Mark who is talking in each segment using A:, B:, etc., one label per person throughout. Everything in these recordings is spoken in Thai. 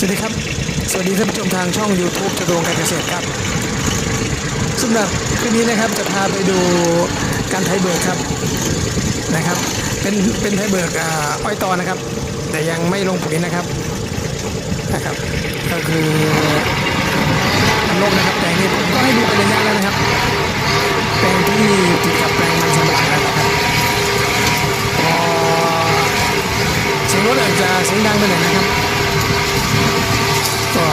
A: สวัสดีครับ สวัสดีท่านผู้ชมทางช่อง YouTube จตุรงการเกษตรครับสำหรับคลิปนี้นะครับจะพาไปดูการไถเบิกครับนะครับ เป็นเป็นไถเบิกอ้อยตอนะครับ แต่ยังไม่ลงปุ๋ยนะครับนะครับ ก็คือลงนะครับแต่นี่ผมก็ให้ดูเป็นระยะแล้วนะครับแปลงที่ติดกับแปลงมันสำปะหลังแล้วนะครับพอเสียงรถอาจจะเสียงดังไปหน่อยนะครับ ก็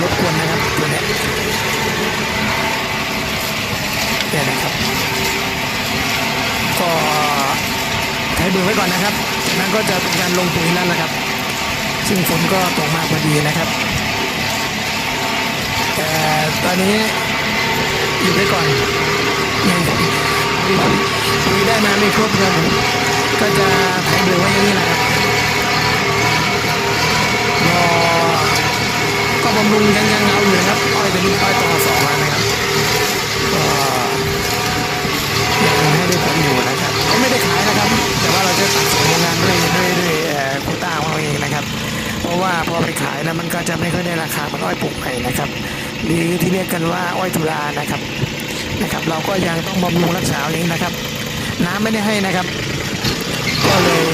A: รบกวนนะครับตัวนี้เนี่ยนะครับ ก็ให้ดูไว้ก่อนนะครับจากนั้นก็จะเป็นการลงปุ๋ยแล้วนะครับ ซึ่งฝนก็ตกมาพอดีนะครับแต่ตอนนี้หยุดไว้ก่อนยังปุ๋ยได้มาไม่ครบครับก็จะถ่าย บำรุงยังยังเอาอยู่นะครับอ้อยเป็นอ้อยต่อสองมานะครับก็ยังให้ได้ผลอยู่นะครับก็ไม่ได้ขายนะครับ แต่ว่าเราจะตัดส่งโรงงานด้วยด้วยด้วยควต้าของเราเองนะครับ เพราะว่าพอไปขายแล้วมันก็จะไม่ค่อยได้ราคามันอ้อยปลูกใหม่นะครับหรือที่เรียกกันว่าอ้อยตุลานะครับนะครับ เราก็ยังต้องบำรุงรักษาเองนะครับ น้ำไม่ได้ให้นะครับ ก็เลย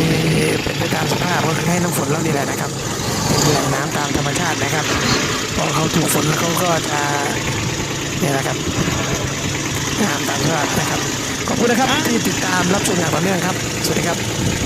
A: เป็นไปตามสภาพก็คือให้น้ำฝนเรานี่แหละนะครับ แหล่งน้ำตามธรรมชาตินะครับพอเขาถูกฝนเขาก็จะเนี่ยนะครับน้ำตามธรรมชาตินะครับขอบคุณนะครับที่ติดตามรับชมอย่างต่อเนื่องครับ สวัสดีครับ